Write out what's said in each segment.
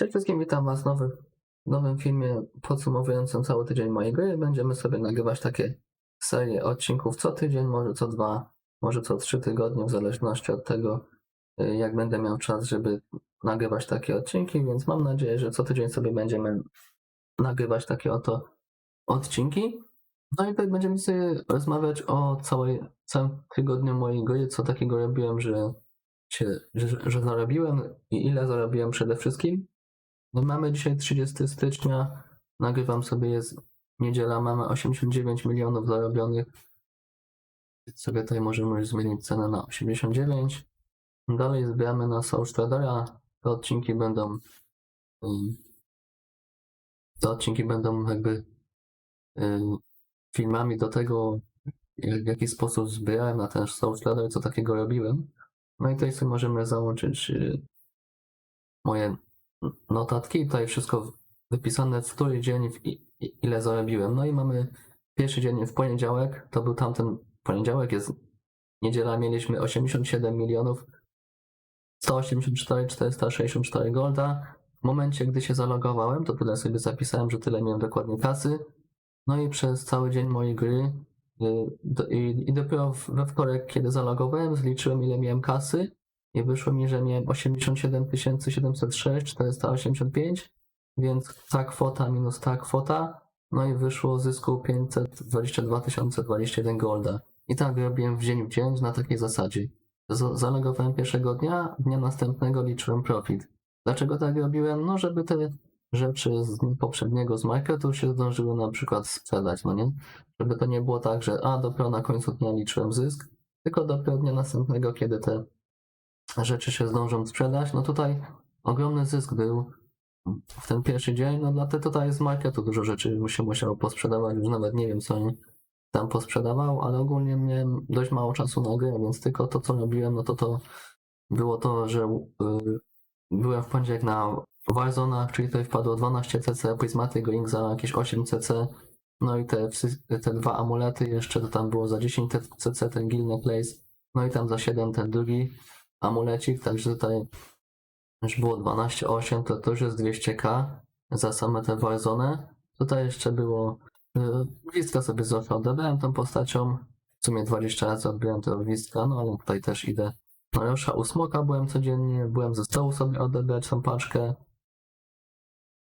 Cześć wszystkim, witam Was w nowy, w nowym filmie podsumowującym cały tydzień mojej gry. Będziemy sobie nagrywać takie serie odcinków co tydzień, może co dwa, może co trzy tygodnie, w zależności od tego, y, jak będę miał czas, żeby nagrywać takie odcinki, więc mam nadzieję, że co tydzień sobie będziemy nagrywać takie oto odcinki. No i tutaj będziemy sobie rozmawiać o całej, całym tygodniu mojej gry, co takiego robiłem, że, się, że, że zarobiłem i ile zarobiłem przede wszystkim. No mamy dzisiaj 30 stycznia, nagrywam sobie, jest niedziela, mamy 89 milionów zarobionych. Sobie tutaj możemy już zmienić cenę na 89. Dalej zbieramy na Tradera. Te odcinki będą te odcinki będą jakby ym, filmami do tego, w jaki sposób zbierałem na ten Soul Trader, co takiego robiłem. No i tutaj sobie możemy załączyć y, moje notatki. Tutaj wszystko wypisane, w który dzień, w ile zarobiłem. No i mamy pierwszy dzień w poniedziałek, to był tamten poniedziałek, jest niedziela, mieliśmy 87 milionów 184 464 golda. W momencie, gdy się zalogowałem, to tyle sobie zapisałem, że tyle miałem dokładnie kasy. No i przez cały dzień mojej gry y, i, i dopiero we wtorek, kiedy zalogowałem, zliczyłem ile miałem kasy i wyszło mi, że miałem 87 706 485, więc ta kwota minus ta kwota, no i wyszło zysku 522 021 golda. I tak robiłem w dzień w dzień na takiej zasadzie. Z- Zalogowałem pierwszego dnia, dnia następnego liczyłem profit. Dlaczego tak robiłem? No, żeby te rzeczy z poprzedniego z marketu się zdążyły na przykład sprzedać, no nie? Żeby to nie było tak, że a dopiero na końcu dnia liczyłem zysk, tylko dopiero dnia następnego, kiedy te rzeczy się zdążą sprzedać. No tutaj ogromny zysk był w ten pierwszy dzień, no dlatego tutaj z marketu dużo rzeczy się musiało posprzedawać, już nawet nie wiem co oni tam posprzedawał, ale ogólnie miałem dość mało czasu na grę, więc tylko to co robiłem, no to to było to, że y, byłem w poniedziałek na Warzonach, czyli tutaj wpadło 12 CC, Prismatic Ring za jakieś 8 CC, no i te, te dwa amulety jeszcze, to tam było za 10 te- CC ten Guild Necklace, no i tam za 7 ten drugi amulecik, także tutaj już było 12,8, to już jest 200k za same te Warzone. Tutaj jeszcze było yy, gwizdka sobie zawsze odebrałem tą postacią, w sumie 20 razy odbyłem tego gwizdka, no ale tutaj też idę. Na Rosza u Smoka byłem codziennie, byłem ze stołu sobie odebrać tą paczkę,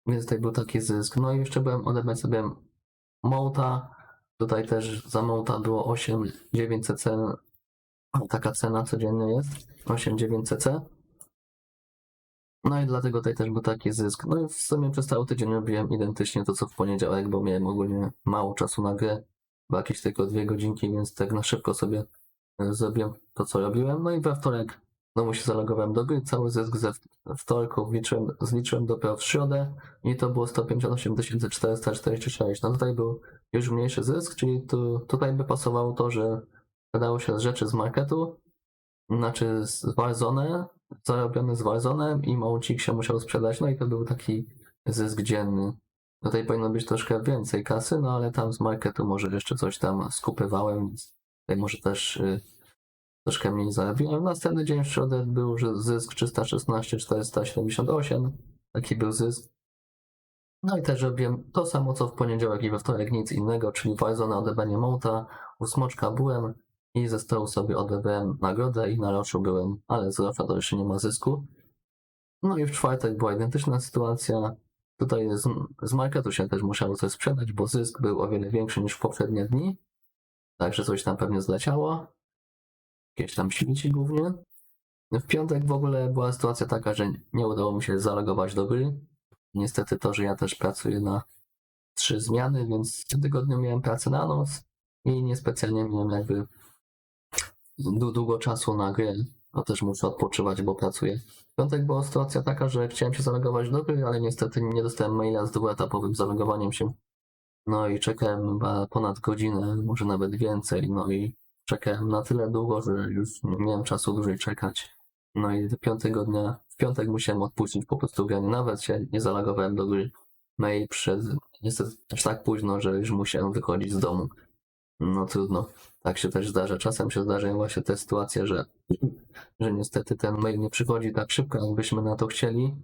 więc tutaj był taki zysk. No i jeszcze byłem odebrać sobie Mołta, tutaj też za Mołta było 8, 9 cc, taka cena codziennie jest, 8, 9 cc. No i dlatego tutaj też był taki zysk. No i w sumie przez cały tydzień robiłem identycznie to co w poniedziałek, bo miałem ogólnie mało czasu na grę, bo jakieś tylko dwie godzinki, więc tak na szybko sobie e, zrobiłem to co robiłem. No i we wtorek znowu się zalogowałem do gry, cały zysk ze wtorku wliczyłem, zliczyłem dopiero w środę i to było 158 446. No tutaj był już mniejszy zysk, czyli tu, tutaj by pasowało to, że wydało się z rzeczy z marketu, znaczy z Warzone, zarobione z Warzonem i Małcik się musiał sprzedać, no i to był taki zysk dzienny. Tutaj powinno być troszkę więcej kasy, no ale tam z marketu może jeszcze coś tam skupywałem, więc tutaj może też y, troszkę mniej zarobiłem. Następny dzień w środę był zysk 316 478, taki był zysk. No i też robiłem to samo co w poniedziałek i we wtorek, nic innego, czyli Warzone odebranie Mołta, u Smoczka byłem, i ze stołu sobie odebrałem nagrodę i na roczu byłem, ale z rocza to jeszcze nie ma zysku. No i w czwartek była identyczna sytuacja. Tutaj z, z marketu się też musiało coś sprzedać, bo zysk był o wiele większy niż w poprzednie dni. Także coś tam pewnie zleciało. Jakieś tam śmieci głównie. W piątek w ogóle była sytuacja taka, że nie udało mi się zalogować do gry. Niestety to, że ja też pracuję na trzy zmiany, więc w tym tygodniu miałem pracę na noc i niespecjalnie miałem jakby długo czasu na grę. No też muszę odpoczywać, bo pracuję. W piątek była sytuacja taka, że chciałem się zalogować do gry, ale niestety nie dostałem maila z dwuetapowym zalogowaniem się. No i czekałem ponad godzinę, może nawet więcej. No i czekałem na tyle długo, że już nie miałem czasu dłużej czekać. No i do piątego dnia, w piątek musiałem odpuścić po prostu granie. Nawet się nie zalogowałem do gry. Mail przed, niestety aż tak późno, że już musiałem wychodzić z domu. No trudno. Tak się też zdarza. Czasem się zdarzają właśnie te sytuacje, że, że niestety ten mail nie przychodzi tak szybko, jakbyśmy na to chcieli.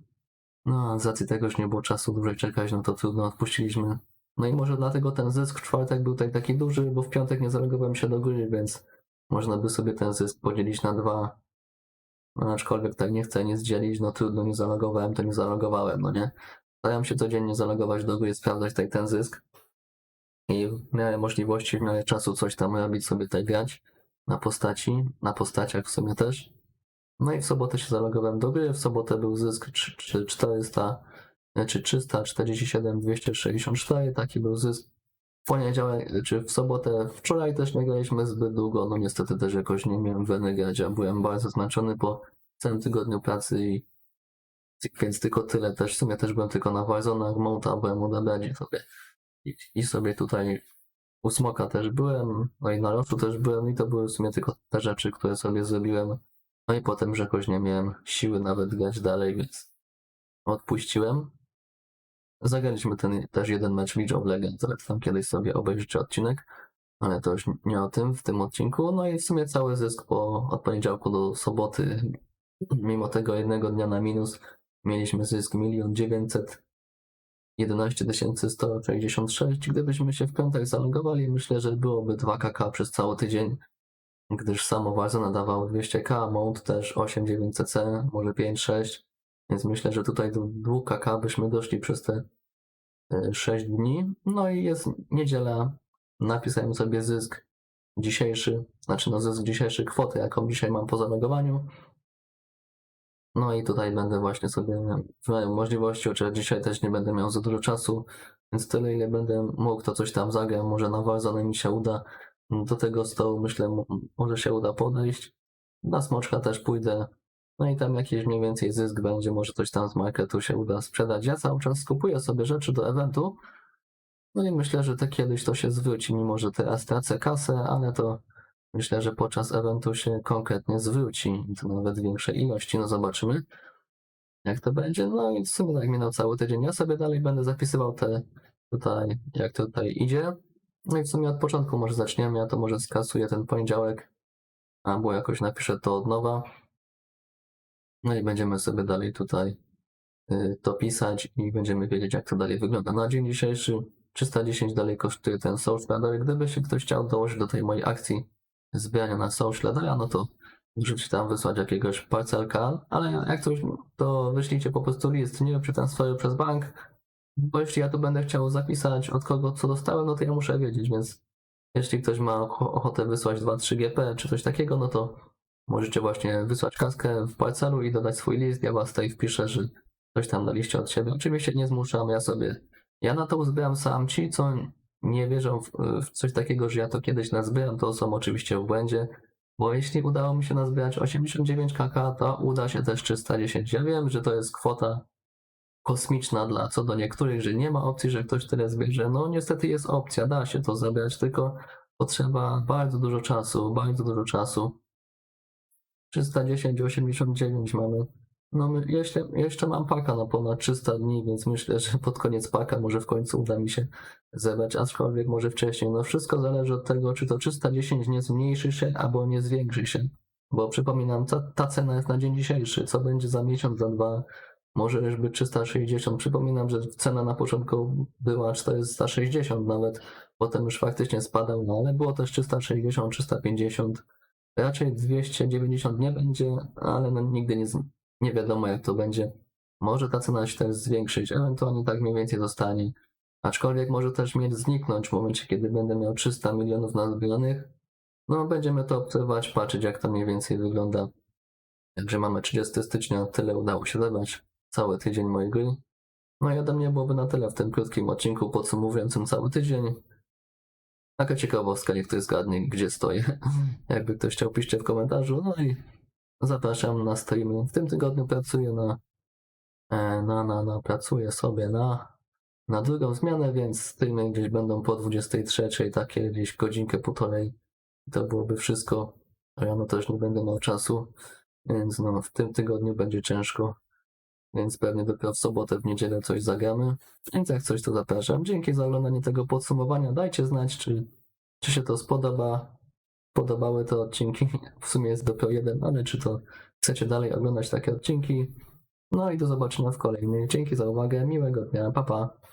No, a z racji tego, że nie było czasu dłużej czekać, no to trudno odpuściliśmy. No i może dlatego ten zysk w czwartek był tak taki duży, bo w piątek nie zalogowałem się do gry, więc można by sobie ten zysk podzielić na dwa. No, aczkolwiek tak nie chcę nic dzielić, no trudno, nie zalogowałem, to nie zalogowałem, no nie? Staram się codziennie zalogować do gry, sprawdzać tutaj ten zysk. I miarę możliwości, w miarę czasu coś tam robić, sobie tutaj grać na postaci, na postaciach w sumie też. No i w sobotę się zalogowałem do gry, w sobotę był zysk trz- trz- 400, czy 347 264, taki był zysk. W poniedziałek, czy w sobotę, wczoraj też nie graliśmy zbyt długo, no niestety też jakoś nie miałem weny grać, a byłem bardzo zmęczony po całym tygodniu pracy i więc tylko tyle też, w sumie też byłem tylko na Warzone, Monta byłem Debedzie sobie i, i sobie tutaj u Smoka też byłem, no i na Roszu też byłem i to były w sumie tylko te rzeczy, które sobie zrobiłem. No i potem, że jakoś nie miałem siły nawet grać dalej, więc odpuściłem. Zagraliśmy ten też jeden mecz League of Legends, ale tam kiedyś sobie obejrzycie odcinek, ale to już nie o tym w tym odcinku. No i w sumie cały zysk po, od poniedziałku do soboty, mimo tego jednego dnia na minus, mieliśmy zysk 1 900 11 166. Gdybyśmy się w piątek zalogowali, myślę, że byłoby 2 kk przez cały tydzień, gdyż samo Warzone nadawało 200k, Mount też 8900C, może 5-6, więc myślę, że tutaj do 2 kk byśmy doszli przez te 6 dni. No i jest niedziela, napisałem sobie zysk dzisiejszy, znaczy no zysk dzisiejszy, kwotę, jaką dzisiaj mam po zalogowaniu. No i tutaj będę właśnie sobie miarę możliwości, oczywiście dzisiaj też nie będę miał za dużo czasu, więc tyle ile będę mógł, to coś tam zagram, może na Warzone mi się uda. Do tego stołu myślę, mo- może się uda podejść. Na Smoczka też pójdę. No i tam jakiś mniej więcej zysk będzie, może coś tam z marketu się uda sprzedać. Ja cały czas kupuję sobie rzeczy do eventu. No i myślę, że to kiedyś to się zwróci, mimo że teraz tracę kasę, ale to myślę, że podczas eventu się konkretnie zwróci. To nawet większej ilości, no zobaczymy jak to będzie. No i w sumie tak minął cały tydzień. Ja sobie dalej będę zapisywał te tutaj, jak to tutaj idzie. No i w sumie od początku może zaczniemy, ja to może skasuję ten poniedziałek, albo jakoś napiszę to od nowa. No i będziemy sobie dalej tutaj y, to pisać i będziemy wiedzieć, jak to dalej wygląda. Na dzień dzisiejszy 310 dalej kosztuje ten ladder. Gdyby się ktoś chciał dołożyć do tej mojej akcji zbierania na social laddera, no to wrzucić tam, wysłać jakiegoś parcelka, ale jak coś, to wyślijcie po prostu list, nie przy transferu przez bank, bo jeśli ja tu będę chciał zapisać od kogo co dostałem, no to ja muszę wiedzieć, więc jeśli ktoś ma ocho- ochotę wysłać 2-3 GP czy coś takiego, no to możecie właśnie wysłać kaskę w parcelu i dodać swój list, ja was tutaj wpiszę, że coś tam daliście od siebie. Oczywiście nie zmuszam, ja sobie, ja na to uzbieram sam. Ci, co nie wierzą w, w coś takiego, że ja to kiedyś nazbieram, to są oczywiście w błędzie, bo jeśli udało mi się nazbierać 89 kk, to uda się też 310. Ja wiem, że to jest kwota kosmiczna dla co do niektórych, że nie ma opcji, że ktoś tyle zbierze. No niestety jest opcja, da się to zebrać, tylko potrzeba bardzo dużo czasu, bardzo dużo czasu. 310, 89 mamy. No jeszcze, jeszcze mam paka na ponad 300 dni, więc myślę, że pod koniec paka może w końcu uda mi się zebrać, aczkolwiek może wcześniej. No wszystko zależy od tego, czy to 310 nie zmniejszy się, albo nie zwiększy się. Bo przypominam, ta, ta cena jest na dzień dzisiejszy. Co będzie za miesiąc, za dwa, może już być 360. Przypominam, że cena na początku była 460 nawet, potem już faktycznie spadał, no ale było też 360, 350. Raczej 290 nie będzie, ale no nigdy nie, nie wiadomo jak to będzie. Może ta cena się też zwiększyć, ewentualnie tak mniej więcej zostanie. Aczkolwiek może też mieć zniknąć w momencie, kiedy będę miał 300 milionów nazbieranych. No, będziemy to obserwować, patrzeć, jak to mniej więcej wygląda. Także mamy 30 stycznia, tyle udało się zebrać. Cały tydzień mojej gry. No i ode mnie byłoby na tyle w tym krótkim odcinku podsumowującym cały tydzień. Taka ciekawostka, niech ktoś zgadnie, gdzie stoję. Jakby ktoś chciał, piszcie w komentarzu. No i zapraszam na streamy. W tym tygodniu pracuję na, e, na, na, na pracuję sobie na, na drugą zmianę, więc streamy gdzieś będą po 23, takie gdzieś godzinkę, półtorej. To byłoby wszystko. Rano też nie będę miał czasu, więc no, w tym tygodniu będzie ciężko. Więc pewnie dopiero w sobotę, w niedzielę coś zagramy. Więc jak coś, to zapraszam. Dzięki za oglądanie tego podsumowania. Dajcie znać, czy, czy się to spodoba. Podobały te odcinki. W sumie jest dopiero jeden, ale czy to chcecie dalej oglądać takie odcinki? No i do zobaczenia w kolejnych. Dzięki za uwagę, miłego dnia, pa pa.